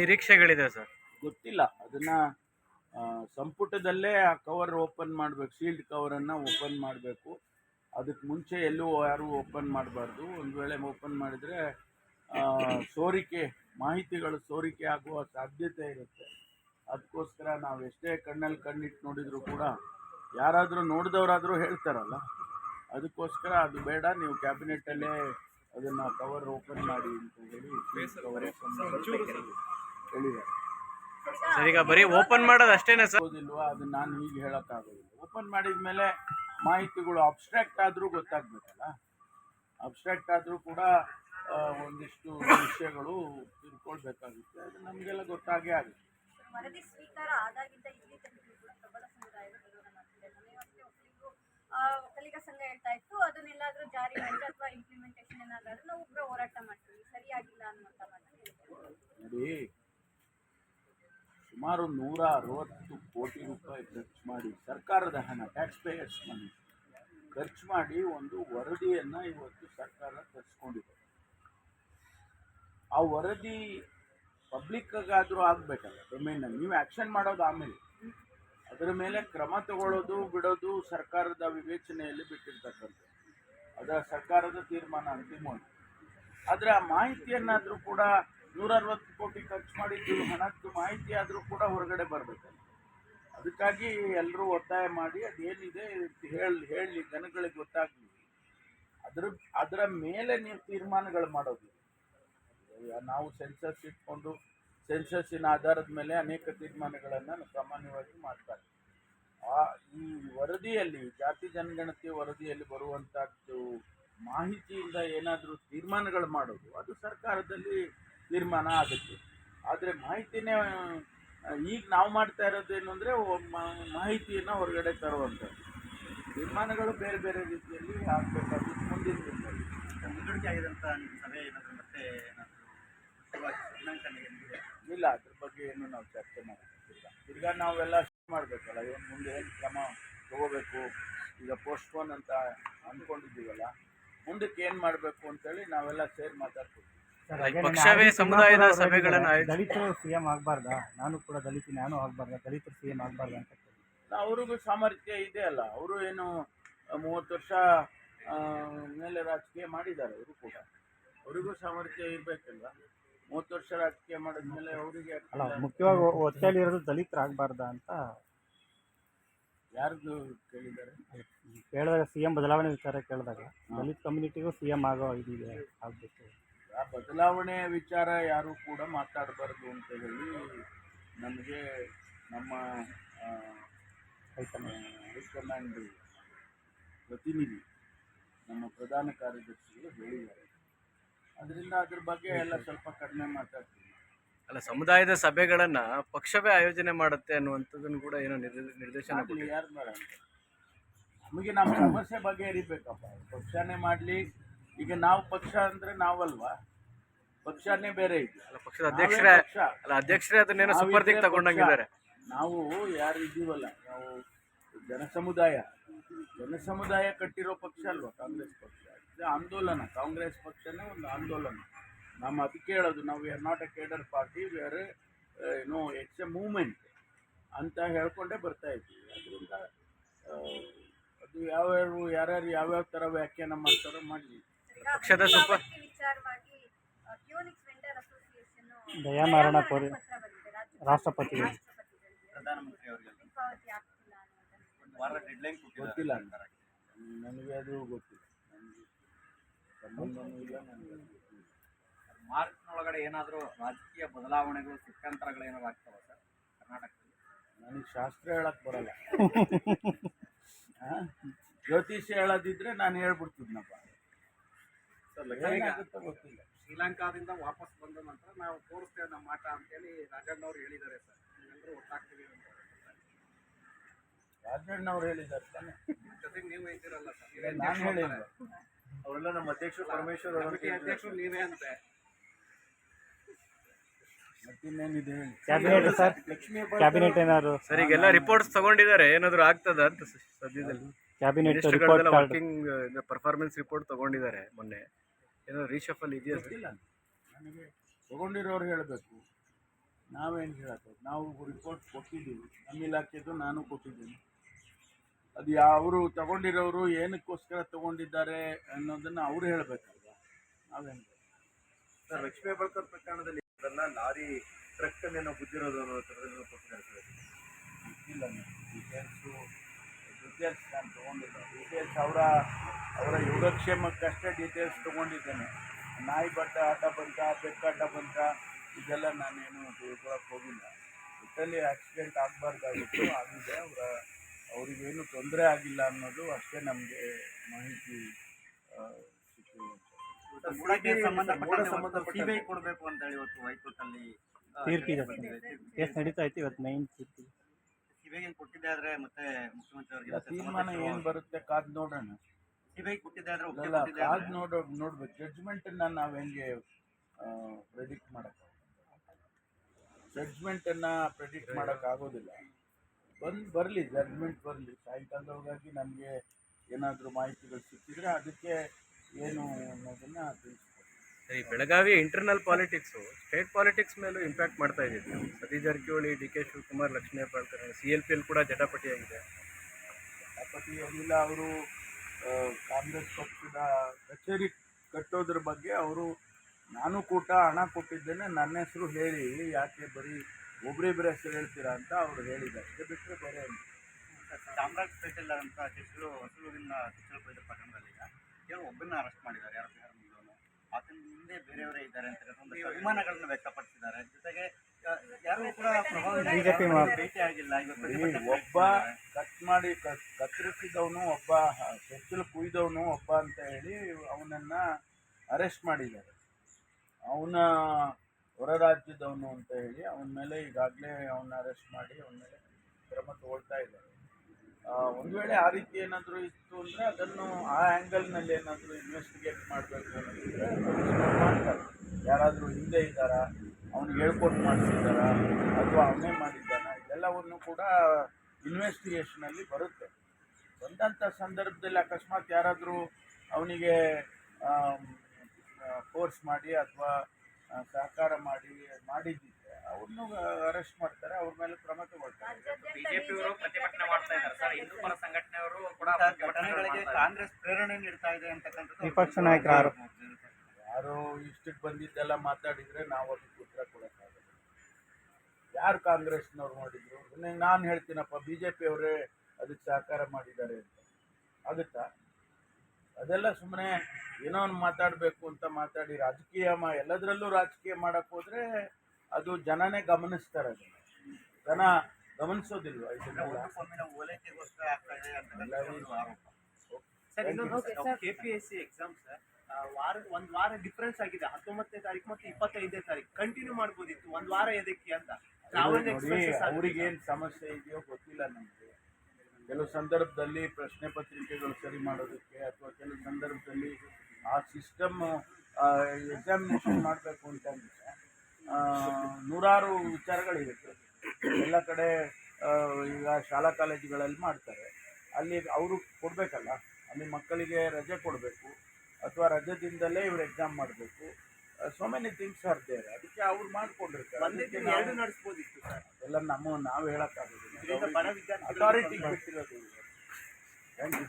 ನಿರೀಕ್ಷೆಗಳಿದೆ sir? ಗೊತ್ತಿಲ್ಲ. ಅದನ್ನ ಸಂಪುಟದಲ್ಲೇ ಆ ಕವರ್ ಓಪನ್ ಮಾಡಬೇಕು ಶೀಲ್ಡ್ ಕವರನ್ನು ಓಪನ್ ಮಾಡಬೇಕು. ಅದಕ್ಕೆ ಮುಂಚೆ ಎಲ್ಲೂ ಯಾರೂ ಓಪನ್ ಮಾಡಬಾರ್ದು. ಒಂದು ವೇಳೆ ಓಪನ್ ಮಾಡಿದರೆ ಸೋರಿಕೆ, ಮಾಹಿತಿಗಳು ಸೋರಿಕೆ ಆಗುವ ಸಾಧ್ಯತೆ ಇರುತ್ತೆ. ಅದಕ್ಕೋಸ್ಕರ ನಾವು ಎಷ್ಟೇ ಕಣ್ಣಲ್ಲಿ ಕಣ್ಣಿಟ್ಟು ನೋಡಿದರೂ ಕೂಡ, ಯಾರಾದರೂ ನೋಡಿದವರಾದರೂ ಹೇಳ್ತಾರಲ್ಲ, ಅದಕ್ಕೋಸ್ಕರ ಅದು ಬೇಡ, ನೀವು ಕ್ಯಾಬಿನೆಟ್ಟಲ್ಲೇ ಅದನ್ನು ಕವರ್ ಓಪನ್ ಮಾಡಿ ಅಂತ ಹೇಳಿ ಕವರ್ ಮಾಡಿ ಹೇಳಿದ್ದಾರೆ. ಸರ್ ಈಗ ಬರೀ ಓಪನ್ ಮಾಡೋದು ಅಷ್ಟೇನೆ ಸರ್. ಆಗೋದಿಲ್ವಾ ಅದನ್ನ ನಾನು ಹೀಗೆ ಹೇಳೋಕ್ಕಾಗೋದಿಲ್ಲ. ಓಪನ್ ಮಾಡಿದ ಮೇಲೆ ಮಾಹಿತಿಗಳು ಅಬ್ಸ್ಟ್ರಾಕ್ಟ್ ಆದರೂ ಗೊತ್ತಾಗ್ಬೇಕಲ್ಲ? ಅಬ್ಸ್ಟ್ರಾಕ್ಟ್ ಆದರೂ ಕೂಡ ಒಂದಿಷ್ಟು ವಿಷಯಗಳು ತಿಳ್ಕೊಳ್ಬೇಕಾಗುತ್ತೆ. ಅದು ನಮಗೆಲ್ಲ ಗೊತ್ತಾಗೇ ಆಗುತ್ತೆ. ವರದಿ ಸ್ವೀಕಾರ ಆದಾಗಿಂದ ಇಲ್ಲಿ ತನಕ ಕೂಡ ಪ್ರಬಲ ಸಮುದಾಯದ ವಿರೋಧ ಮಾಡ್ತಿದೆ ಒಕ್ಕಲಿಗರು ಆ, ಒಕ್ಕಲಿಗ ಸಂಘ ಹೇಳ್ತಾ ಇತ್ತು. ಅದನ್ನೆಲ್ಲಾದ್ರೂ ಜಾರಿ ಮಾಡಿದ್ರೆ ಅಥವಾ ಇಂಪ್ಲಿಮೆಂಟೇಷನ್ ಏನಾದ್ರೂ ನಾವು ಉಗ್ರ ಹೋರಾಟ ಮಾಡ್ತೀವಿ. ಸರಿಯಾಗಿಲ್ಲ ಅನ್ನುವಂತ ಮಾತನ್ನ. ನೋಡಿ ಸುಮಾರು ನೂರ ಅರವತ್ತು ಕೋಟಿ ರೂಪಾಯಿ ಖರ್ಚು ಮಾಡಿ ಸರ್ಕಾರದ ಹಣ ಟ್ಯಾಕ್ಸ್ ಪೇಯರ್ಸ್ ಮನಿ ಖರ್ಚು ಮಾಡಿ ಒಂದು ವರದಿಯನ್ನು ಇವತ್ತು ಸರ್ಕಾರ ತರಿಸ್ಕೊಂಡಿದೆ. ಆ ವರದಿ ಪಬ್ಲಿಕ್ಕಾದರೂ ಆಗಬೇಕಲ್ಲ ಡೊಮೇನಲ್ಲಿ ನೀವು ಆ್ಯಕ್ಷನ್ ಮಾಡೋದು ಆಮೇಲೆ. ಅದರ ಮೇಲೆ ಕ್ರಮ ತಗೊಳ್ಳೋದು, ಬಿಡೋದು ಸರ್ಕಾರದ ವಿವೇಚನೆಯಲ್ಲಿ ಬಿಟ್ಟಿರ್ತಕ್ಕಂಥ ಅದರ ಸರ್ಕಾರದ ತೀರ್ಮಾನ ಅಂತಿಮ ಆದರೆ ಆ ಮಾಹಿತಿಯನ್ನಾದರೂ ಕೂಡ ನೂರ ಅರವತ್ತು ಕೋಟಿ ಖರ್ಚು ಮಾಡಿದ್ದು ಹಣದ್ದು ಮಾಹಿತಿ ಆದರೂ ಕೂಡ ಹೊರಗಡೆ ಬರಬೇಕಲ್ಲ ಅದಕ್ಕಾಗಿ ಎಲ್ಲರೂ ಒತ್ತಾಯ ಮಾಡಿ ಅದೇನಿದೆ ಹೇಳಿ ಹೇಳಿ, ಜನಗಳಿಗೆ ಗೊತ್ತಾಗಲಿ. ಅದ್ರ, ಅದರ ಮೇಲೆ ನೀವು ತೀರ್ಮಾನಗಳು ಮಾಡೋದು. ನಾವು ಸೆನ್ಸಸ್ ಇಟ್ಕೊಂಡು ಸೆನ್ಸಸ್ಸಿನ ಆಧಾರದ ಮೇಲೆ ಅನೇಕ ತೀರ್ಮಾನಗಳನ್ನು ಸಾಮಾನ್ಯವಾಗಿ ಮಾಡ್ತಾರೆ. ಆ, ಈ ವರದಿಯಲ್ಲಿ, ಜಾತಿ ಜನಗಣತಿ ವರದಿಯಲ್ಲಿ ಬರುವಂಥದ್ದು ಮಾಹಿತಿಯಿಂದ ಏನಾದರೂ ತೀರ್ಮಾನಗಳು ಮಾಡೋದು, ಅದು ಸರ್ಕಾರದಲ್ಲಿ ತೀರ್ಮಾನ ಆಗುತ್ತೆ. ಆದರೆ ಮಾಹಿತಿನೇ ಈಗ ನಾವು ಮಾಡ್ತಾ ಇರೋದೇನು ಅಂದರೆ ಮಾಹಿತಿಯನ್ನು ಹೊರಗಡೆ ತರುವಂಥದ್ದು. ತೀರ್ಮಾನಗಳು ಬೇರೆ ಬೇರೆ ರೀತಿಯಲ್ಲಿ ಆಗಬೇಕಾದ್ರೆ ಮುಂದಿನ ದಿನದಲ್ಲಿ. ಮುಂದೂಡಿಕೆ ಆಗಿದಂಥ ನಿಮ್ಮ ಸಭೆ ಏನಾದರೂ ಮತ್ತೆ ಏನಾದರೂ ಇಲ್ಲ ಅದ್ರ ಬಗ್ಗೆ ಏನು ನಾವು ಚರ್ಚೆ ಮಾಡೋದಿಲ್ಲ ಈಗ ನಾವೆಲ್ಲ ಮಾಡಬೇಕಲ್ಲ ಏನು ಮುಂದೆ ಏನು ಕ್ರಮ ತಗೋಬೇಕು? ಈಗ ಪೋಸ್ಟ್ಪೋನ್ ಅಂತ ಅಂದ್ಕೊಂಡಿದ್ದೀವಲ್ಲ ಮುಂದಕ್ಕೆ ಏನು ಮಾಡಬೇಕು ಅಂತೇಳಿ ನಾವೆಲ್ಲ ಸೇರಿ ಮಾತಾಡ್ತೀವಿ ಪಕ್ಷವೇ ಸಮುದಾಯದ ಸಭೆಗಳನ್ನು ದಲಿತರು ಸಿಎಂ ಆಗಬಾರ್ದ? ನಾನು ಕೂಡ ದಲಿತ ನಾನು ಆಗಬಾರ್ದ? ದಲಿತರು ಸಿಎಂ ಆಗಬಾರ್ದ ಅಂತ. ಅವ್ರಿಗೂ ಸಾಮರ್ಥ್ಯ ಇದೆ ಅಲ್ಲ. ಅವರು ಏನು ಮೂವತ್ತು ವರ್ಷ ಆ, ಮೇಲೆ ರಾಜಕೀಯ ಮಾಡಿದ್ದಾರೆ ಅವರು ಕೂಡ. ಅವರಿಗೂ ಸಾಮರ್ಥ್ಯ ಇರಬೇಕಲ್ಲ. ಮೂವತ್ತು ವರ್ಷ ರಾಜಕೀಯ ಮಾಡಿದ್ಮೇಲೆ ಅವರಿಗೆ ಅಲ್ಲ ಮುಖ್ಯವಾಗಿ ಒತ್ತಲ್ಲಿ ಇರೋದು ದಲಿತರು ಆಗ್ಬಾರ್ದ ಅಂತ? ಯಾರ್ದು ಕೇಳಿದ್ದಾರೆ? ಕೇಳಿದಾಗ ಸಿ ಎಂ ಬದಲಾವಣೆ ವಿಚಾರ ಕೇಳಿದಾಗ ದಲಿತ ಕಮ್ಯುನಿಟಿಗೂ ಸಿ ಎಂ ಆಗೋ ಇದಿದೆ ಆಗಬೇಕು. ಆ ಬದಲಾವಣೆಯ ವಿಚಾರ ಯಾರು ಕೂಡ ಮಾತಾಡಬಾರ್ದು ಅಂತ ಹೇಳಿ ನಮಗೆ ನಮ್ಮ ಹೈಕಮಾಂಡ್ ಪ್ರತಿನಿಧಿ ನಮ್ಮ ಪ್ರಧಾನ ಕಾರ್ಯದರ್ಶಿಗಳು ಹೇಳಿದ್ದಾರೆ. ಅದರಿಂದ ಅದ್ರ ಬಗ್ಗೆ ಎಲ್ಲ ಸ್ವಲ್ಪ ಕಡಿಮೆ ಮಾತಾಡ್ತೀವಿ ಅಲ್ಲ ಸಮುದಾಯದ ಸಭೆಗಳನ್ನ ಪಕ್ಷವೇ ಆಯೋಜನೆ ಮಾಡುತ್ತೆ ಅನ್ನುವಂಥದ್ದನ್ನು ಕೂಡ ಏನೋ ನಿರ್ದೇ- ನಿರ್ದೇಶನ ಯಾರು ಬೇಡ ನಮಗೆ ನಮ್ಮ ಸಮಸ್ಯೆ ಬಗೆಹರಿಬೇಕಪ್ಪ. ಪಕ್ಷನೇ ಮಾಡಲಿ ಈಗ ನಾವು ಪಕ್ಷ ಅಂದ್ರೆ ನಾವಲ್ವಾ? ಪಕ್ಷನೇ ಬೇರೆ ಇದೆ. ಅಲ್ಲ ಪಕ್ಷದ ಅಧ್ಯಕ್ಷರೇ ನಾವೇ ಪಕ್ಷ. ಅಲ್ಲ ಅಧ್ಯಕ್ಷರೇ ಅದನ್ನೇನೋ ನಾವಿದ್ರೆ ಸುಪರ್ದಿಗೆ ಪಕ್ಷ. ತಗೊಂಡಂಗಿದ್ದಾರೆ. ನಾವು ಯಾರು ಇದ್ದೀವಲ್ಲ ನಾವು ಜನ ಸಮುದಾಯ ಜನ ಸಮುದಾಯ ಕಟ್ಟಿರೋ ಪಕ್ಷ ಅಲ್ವಾ? ಕಾಂಗ್ರೆಸ್ ಪಕ್ಷ. ಇದು ಆಂದೋಲನ. ಕಾಂಗ್ರೆಸ್ ಪಕ್ಷನೇ ಒಂದು ಆಂದೋಲನ. ನಮ್ಮ ಅದಕ್ಕೆ ಹೇಳೋದು ನಾವು we are not a cadre party we are ಏನೋ ಇಟ್ಸ್ ಎ ಮೂಮೆಂಟ್ ಅಂತ ಹೇಳ್ಕೊಂಡೇ ಬರ್ತಾ ಇದ್ದೀವಿ. ಅದರಿಂದ ಅದು ಯಾವ್ಯಾವ ಯಾರ್ಯಾರು ಯಾವ್ಯಾವ ಥರ ವ್ಯಾಖ್ಯಾನ ಮಾಡ್ತಾರೋ ಮಾಡಲಿ. ಪಕ್ಷದ ಸುಪ- ಅಭಿವೃದ್ಧಿ ವಿಚಾರವಾಗಿ ಕ್ಯೂನಿಕ್ಸ್ ವೆಂಡರ್ ಅಸೋಸಿಯೇಷನ್ ದಯಾಮರಣ ಕೋರಿ ಡೆಡ್ಲೈನ್ ಗೊತ್ತಿಲ್ಲ. ಕೊಟ್ಟಿಲ್ಲ ನನಗೆ ಅದು ಗೊತ್ತಿಲ್ಲ. ಮಾರ್ಚ್ನೊಳಗಡೆ ಏನಾದರೂ ರಾಜಕೀಯ ಬದಲಾವಣೆಗಳು ಸಿಕ್ಕಂತರಗಳು ಏನಾದ್ರು ಆಗ್ತಾವ ಸರ್ ಕರ್ನಾಟಕದಲ್ಲಿ? ನನಗೆ ಶಾಸ್ತ್ರ ಹೇಳಕ್ ಬರಲ್ಲ? ಜ್ಯೋತಿಷ್ಯ ಹೇಳೋದಿದ್ರೆ ನಾನು ಹೇಳ್ಬಿಡ್ತಿದ್ನಪ್ಪ. ಗೊತ್ತಿಲ್ಲ ಶ್ರೀಲಂಕಾದಿಂದ ವಾಪಸ್ ಬಂದ ನಂತರ ನಾವು ತೋರಿಸ್ತೇವೆ ನಮ್ಮ ಆಟ ಅಂತೇಳಿ ರಾಜಣ್ಣ ಅವ್ರು ಹೇಳಿದ್ದಾರೆ ಸರ್. ಒಟ್ಟಾಗ್ತೀವಿ ಅಂತ ರಾಜಣ್ಣವ್ರು ಹೇಳಿದ್ದಾರೆ ತಾನೆ. ಜೊತೆಗೆ ನೀವು ಹೇಳ್ತಿರಲ್ಲ ಸರ್. ನಾನು ಹೇಳಿಲ್ಲ. ಅವರೆಲ್ಲ ನಮ್ಮ ಅಧ್ಯಕ್ಷರು ಪರಮೇಶ್ವರ್ ಅಧ್ಯಕ್ಷರು ನೀವೇ ಅಂತೆ. Cabinet sir. ಲಕ್ಷ್ಮೀ ಕ್ಯಾಬಿನೆಟ್ ಏನಾದ್ರು? ಸರ್ ಈಗೆಲ್ಲ ರಿಪೋರ್ಟ್ಸ್ ತಗೊಂಡಿದ್ದಾರೆ. ಏನಾದ್ರು ಆಗ್ತದ ಅಂತ ಸದ್ಯದಲ್ಲಿ? Cabinet report card working performance report ತಗೊಂಡಿದ್ದಾರೆ ಮೊನ್ನೆ. ಏನೋ ರೀಶಫಲ್ ಇದೆಯಾ ಇಲ್ಲ ಗೊತ್ತಿಲ್ಲ ನನಗೆ ತಗೊಂಡಿರೋರು ಹೇಳಬೇಕು. ನಾವೇನು ಹೇಳಕ್ಕೆ ನಾವು ರಿಪೋರ್ಟ್ ಕೊಟ್ಟಿದ್ದೀವಿ. ನಮ್ಮ ಇಲಾಖೆದು ನಾನು ಕೊಟ್ಟಿದ್ದೀನಿ. ಅದು ಅವರು ತಗೊಂಡಿರೋರು ಏನಕ್ಕೋಸ್ಕರ ತಗೊಂಡಿದ್ದಾರೆ ಅನ್ನೋದನ್ನು ಅವರು ಹೇಳಬೇಕಲ್ವ? ನಾವೇನು ಸರ್ ಲಕ್ಷ್ಮೀ ಬಳಕರ್ ಪ್ರಕರಣದಲ್ಲಿ ಅದನ್ನ ಲಾರಿ ಟ್ರಕ್ ಏನೋ ಗುದ್ದಿರೋದು ಅನ್ನೋ ಥರದಲ್ಲಿ ಕೊಟ್ಟಿದ್ದಾರೆ ಸರ್. ಗೊತ್ತಿಲ್ಲ ಡೀಟೇಲ್ಸು ಡೀಟೇಲ್ಸ್ ನಾನು ತೊಗೊಂಡಿಲ್ಲ. ಡೀಟೇಲ್ಸ್ ಅವರ ಅವರ ಯೋಗಕ್ಷೇಮಕ್ಕಷ್ಟೇ ಡೀಟೇಲ್ಸ್ ತೊಗೊಂಡಿದ್ದೇನೆ. ನಾಯಿ ಬಟ್ಟ ಆಟ ಬಂತ ಬೆಕ್ಕಾಟ ಬಂತ ಇದೆಲ್ಲ ನಾನೇನು ತಿಳ್ಕೊಳಕ್ಕೆ ಹೋಗಿಲ್ಲ. ಒಟ್ಟಲ್ಲಿ ಆಕ್ಸಿಡೆಂಟ್ ಆಗಬಾರ್ದಾಗಿತ್ತು ಆಗಿದೆ. ಅವರ ಅವರಿಗೇನು ತೊಂದರೆ ಆಗಿಲ್ಲ ಅನ್ನೋದು ಅಷ್ಟೇ ನಮಗೆ ಮಾಹಿತಿ ಕೊಡಬೇಕು ಅಂತ ಹೇಳಿ ಇವತ್ತು ಹೈಕೋರ್ಟ್ ಅಲ್ಲಿ ತೀರ್ಪಿದೆ. ಕೇಸ್ ನಡೀತಾ ಇತ್ತು ಇವತ್ತು ಮೈನ್ ತೀರ್ಪಿ. ಸಿಬಿಐ ಕೊಟ್ಟಿದ್ದೆ ಆದ್ರೆ ಮತ್ತೆ ಮುಖ್ಯಮಂತ್ರಿ ಅವರಿಗೆ ತೀರ್ಮಾನ ಏನು ಬರುತ್ತೆ ಕಾದ್ ನೋಡೋಣ. ಸಿಬಿಐ ಕೊಟ್ಟಿದ್ದೆ ಆದ್ರೆ ಒಪ್ಪಿಗೆ ಅಲ್ಲ ಕೊಟ್ಟಿದ್ದೆ ಕಾದು ಆದ್ರೆ ನೋಡೋ ನೋಡ್ಬೇಕು. ಜಡ್ಜ್ಮೆಂಟನ್ನು ನಾವು ಹೆಂಗೆ ಪ್ರೆಡಿಕ್ಟ್ ಮಾಡೋಕ್ಕಾಗಲ್ಲ ಜಡ್ಜ್ಮೆಂಟನ್ನು ಪ್ರೆಡಿಕ್ಟ್ ಮಾಡೋಕ್ಕಾಗೋದಿಲ್ಲ ಬಂದು ಬರಲಿ ಜಡ್ಜ್ಮೆಂಟ್ ಬರಲಿ. ಸಾಯಂಕಾಲದೊಳಗಾಗಿ ನಮಗೆ ಏನಾದರೂ ಮಾಹಿತಿಗಳು ಸಿಕ್ಕಿದ್ರೆ ಅದಕ್ಕೆ ಏನು ಅನ್ನೋದನ್ನ ತಿಳಿಸ್ಕೊಡ್ತೀವಿ ಈ Belagavi internal politics state politics ಮೇಲೂ ಇಂಪ್ಯಾಕ್ಟ್ ಮಾಡ್ತಾ ಇದೆ Satish Jarkiholi D K Shivakumar Lakshmi Hebbalkar C L P L ಕೂಡ ಜಟಾಪಟಿಯಾಗಿದೆ. ಸಭಾಪತಿ ಅನಿಲ ಅವರು ಕಾಂಗ್ರೆಸ್ ಪಕ್ಷದ ಕಚೇರಿ ಕಟ್ಟೋದ್ರ ಬಗ್ಗೆ ಅವರು ನಾನು ಕೂಟ ಹಣ ಕೊಟ್ಟಿದ್ದೇನೆ ನನ್ನ ಹೆಸರು ಹೇಳಿ ಯಾಕೆ ಬರೀ ಒಬ್ಬರಿಬ್ಬರ ಹೆಸರು ಹೇಳ್ತೀರಾ ಅಂತ ಅವರು ಹೇಳಿದ್ದಾರೆ. ಅಷ್ಟೇ ಬಿಟ್ಟರೆ ಬೇರೆ ಚಾಮರಾಜಪೇಟೆಲ್ಲ ಅಂತ ಶಿಶು ಹೊಸೂರಿನ ಶಿಕ್ಷಣ ಪಡೆದ ಪ್ರಕರಣದಲ್ಲಿ ಈಗ ಕೇವಲ ಒಬ್ಬರನ್ನ ಅರೆಸ್ಟ್ ಮಾಡಿದ್ದಾರೆ ಯಾರು ಆತನ ಹಿಂದೆ ಬೇರೆಯವರೇ ಇದ್ದಾರೆ ಅಂತ ಒಂದು ಅಭಿಮಾನಗಳನ್ನು ವ್ಯಕ್ತಪಡಿಸಿದ್ದಾರೆ. ಜೊತೆಗೆ ಈ ಒಬ್ಬ ಕಟ್ ಮಾಡಿ ಕತ್ತರಿಸಿದವನು ಒಬ್ಬ, ಕೆಚ್ಚಲು ಕುಯ್ದವನು ಒಬ್ಬ ಅಂತ ಹೇಳಿ ಅವನನ್ನ ಅರೆಸ್ಟ್ ಮಾಡಿದ್ದಾರೆ. ಅವನ ಹೊರ ರಾಜ್ಯದವನು ಅಂತ ಹೇಳಿ ಅವನ ಮೇಲೆ ಈಗಾಗಲೇ ಅವನ್ನ ಅರೆಸ್ಟ್ ಮಾಡಿ ಅವನ ಮೇಲೆ ಕ್ರಮ ತಗೊಳ್ತಾ ಇದ್ದಾರೆ. ಒಂದು ವೇಳೆ ಆ ರೀತಿ ಏನಾದರೂ ಇತ್ತು ಅಂದರೆ ಅದನ್ನು ಆ ಆ್ಯಂಗಲ್ನಲ್ಲಿ ಏನಾದರೂ ಇನ್ವೆಸ್ಟಿಗೇಟ್ ಮಾಡಬೇಕು ಅನ್ನೋದಿದ್ರೆ ಮಾಡ್ತಾರೆ. ಯಾರಾದರೂ ಹಿಂದೆ ಇದ್ದಾರಾ? ಅವ್ನಿಗೆ ಹೇಳ್ಕೊಟ್ಟು ಮಾಡಿಸಿದ್ದಾರ ಅಥವಾ ಅವನೇ ಮಾಡಿದ್ದಾನ? ಇದೆಲ್ಲವನ್ನು ಕೂಡ ಇನ್ವೆಸ್ಟಿಗೇಷನಲ್ಲಿ ಬರುತ್ತೆ. ಬಂದಂಥ ಸಂದರ್ಭದಲ್ಲಿ ಅಕಸ್ಮಾತ್ ಯಾರಾದರೂ ಅವನಿಗೆ ಫೋರ್ಸ್ ಮಾಡಿ ಅಥವಾ ಸಹಕಾರ ಮಾಡಿ ಮಾಡಿದ್ದಿದ್ರೆ ಅವ್ರನ್ನೂ ಅರೆಸ್ಟ್ ಮಾಡ್ತಾರೆ ಅವ್ರ ಮೇಲೆ ಕ್ರಮ ತಗೊಳ್ತಾರೆ. ಬಿಜೆಪಿಯವರು ಪ್ರತಿಭಟನೆ ಮಾಡ್ತಾ ಇದ್ದಾರೆ. ಸರ್ ಹಿಂದೂ ಪರ ಸಂಘಟನೆಯವರು ಕೂಡ ಘಟನೆಗಳಿಗೆ ಕಾಂಗ್ರೆಸ್ ಪ್ರೇರಣೆ ನೀಡ್ತಾ ಇದೆ ಅಂತಕ್ಕಂಥದ್ದು ವಿಪಕ್ಷ ನಾಯಕರ. ಆರೋಪ. ಯಾರೋ ಇಷ್ಟಕ್ಕೆ ಬಂದಿದ್ದೆಲ್ಲ ಮಾತಾಡಿದ್ರೆ ನಾವು ಅದಕ್ಕೆ ಯಾರು ಕಾಂಗ್ರೆಸ್ನವ್ರು ಮಾಡಿದ್ರು ನಾನು ಹೇಳ್ತೀನಪ್ಪ ಬಿ ಜೆ ಪಿಯವರೇ ಅದಕ್ಕೆ ಸಹಕಾರ ಮಾಡಿದ್ದಾರೆ ಅಂತ ಆಗುತ್ತಾ ಅದೆಲ್ಲ ಸುಮ್ಮನೆ ಏನೋ ಒಂದು ಮಾತಾಡಬೇಕು ಅಂತ ಮಾತಾಡಿ ರಾಜಕೀಯ ಮಾ ಎಲ್ಲದರಲ್ಲೂ ರಾಜಕೀಯ ಮಾಡಕ್ಕೆ ಹೋದರೆ ಅದು ಜನನೇ ಗಮನಿಸ್ತಾರೆ ಅದನ್ನು ಜನ ಗಮನಿಸೋದಿಲ್ವ ಇದನ್ನೆಲ್ಲ K P S C exam sir ವಾರ ಒಂದ್ ವಾರ ಡಿಫ್ರೆನ್ಸ್ ಆಗಿದೆ. ಹತ್ತೊಂಬತ್ತನೇ ತಾರೀಕು ಮತ್ತೆ ಇಪ್ಪತ್ತೈದನೇ ತಾರೀಕು ಕಂಟಿನ್ಯೂ ಮಾಡ್ಬೋದಿತ್ತು. ಒಂದ್ ವಾರ ಎದಕ್ಕೆ ಅಂತ. ಟ್ರಾವೆಲ್ ಎಕ್ಸ್ಪೆನ್ಸಸ್ ಅವ್ರಿಗೇನು ಸಮಸ್ಯೆ ಇದೆಯೋ ಗೊತ್ತಿಲ್ಲ ನಮಗೆ. ಕೆಲವು ಸಂದರ್ಭದಲ್ಲಿ ಪ್ರಶ್ನೆ ಪತ್ರಿಕೆಗಳು ಸರಿ ಮಾಡೋದಕ್ಕೆ ಅಥವಾ ಕೆಲವು ಸಂದರ್ಭದಲ್ಲಿ ಆ ಸಿಸ್ಟಮ್ ಎಕ್ಸಾಮಿನೇಷನ್ ಮಾಡಬೇಕು ಅಂತಂದರೆ ನೂರಾರು ವಿಚಾರಗಳಿರುತ್ತೆ ಎಲ್ಲ ಕಡೆ ಆ, ಈಗ ಶಾಲಾ ಕಾಲೇಜುಗಳಲ್ಲಿ ಮಾಡ್ತಾರೆ. ಅಲ್ಲಿ ಅವರು ಕೊಡಬೇಕಲ್ಲ. ಅಲ್ಲಿ ಮಕ್ಕಳಿಗೆ ರಜೆ ಕೊಡಬೇಕು. ಅಥವಾ ರಜದಿಂದಲೇ ಇವ್ರು ಎಕ್ಸಾಮ್ ಮಾಡಬೇಕು. So many things are there ಅದಕ್ಕೆ ಅವ್ರು ಮಾಡ್ಕೊಂಡಿರ್ತಾರೆ. ಅದಕ್ಕೆ ಎರಡು ನಡೆಸ್ಬೋದಿತ್ತು ಸರ್ ಎಲ್ಲ ನಮ್ಮ ನಾವು ಹೇಳಕ್ಕಾಗೋದಿಲ್ಲ. ಬಡ ಅಥಾರಿಟಿ ಬಿಟ್ಟಿರೋದು ಥ್ಯಾಂಕ್ ಯು